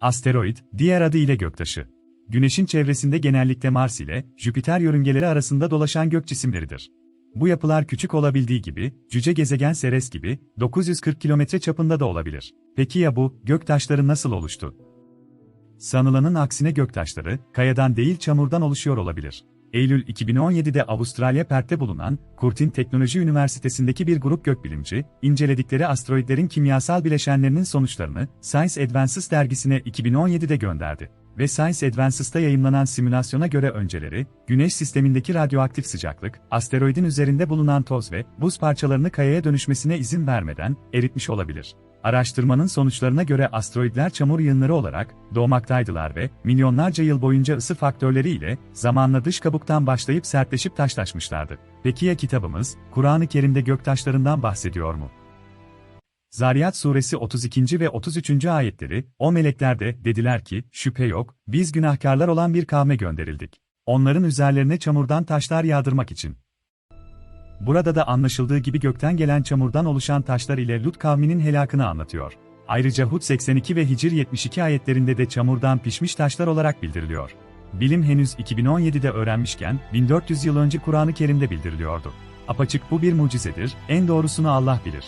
Asteroid, diğer adı ile göktaşı. Güneşin çevresinde genellikle Mars ile Jüpiter yörüngeleri arasında dolaşan gök cisimleridir. Bu yapılar küçük olabildiği gibi, cüce gezegen Ceres gibi 940 kilometre çapında da olabilir. Peki ya bu göktaşları nasıl oluştu? Sanılanın aksine göktaşları, kayadan değil çamurdan oluşuyor olabilir. Eylül 2017'de Avustralya Perth'te bulunan Curtin Teknoloji Üniversitesi'ndeki bir grup gökbilimci, inceledikleri asteroidlerin kimyasal bileşenlerinin sonuçlarını Science Advances dergisine 2017'de gönderdi. Ve Science Advances'ta yayımlanan simülasyona göre önceleri, Güneş sistemindeki radyoaktif sıcaklık, asteroidin üzerinde bulunan toz ve buz parçalarını kayaya dönüşmesine izin vermeden eritmiş olabilir. Araştırmanın sonuçlarına göre asteroidler çamur yığınları olarak doğmaktaydılar ve milyonlarca yıl boyunca ısı faktörleriyle zamanla dış kabuktan başlayıp sertleşip taşlaşmışlardı. Peki ya kitabımız, Kur'an-ı Kerim'de göktaşlarından bahsediyor mu? Zariyat suresi 32. ve 33. ayetleri, o melekler de dediler ki, şüphe yok, biz günahkarlar olan bir kavme gönderildik. Onların üzerlerine çamurdan taşlar yağdırmak için. Burada da anlaşıldığı gibi gökten gelen çamurdan oluşan taşlar ile Lut kavminin helakını anlatıyor. Ayrıca Hud 82 ve Hicr 72 ayetlerinde de çamurdan pişmiş taşlar olarak bildiriliyor. Bilim henüz 2017'de öğrenmişken, 1400 yıl önce Kur'an-ı Kerim'de bildiriliyordu. Apaçık bu bir mucizedir, en doğrusunu Allah bilir.